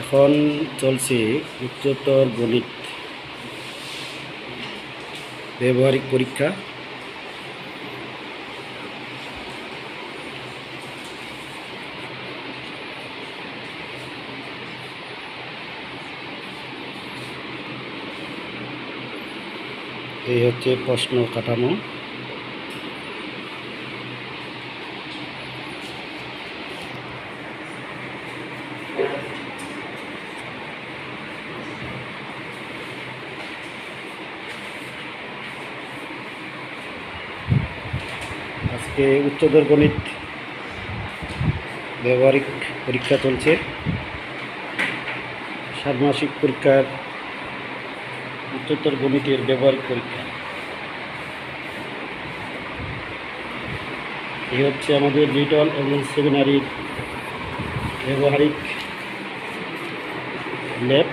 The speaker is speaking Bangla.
এখন চলছে উচ্চতর গণিত ব্যবহারিক পরীক্ষা। এই হচ্ছে প্রশ্ন কাঠামো। আজকে উচ্চতর গণিত ব্যবহারিক পরীক্ষা চলছে। ষান্মাসিক পরীক্ষার উচ্চতর গণিতের ব্যবহারিক পরীক্ষা। এই হচ্ছে আমাদের লিটল এবং সেমিনারির ব্যবহারিক ল্যাব।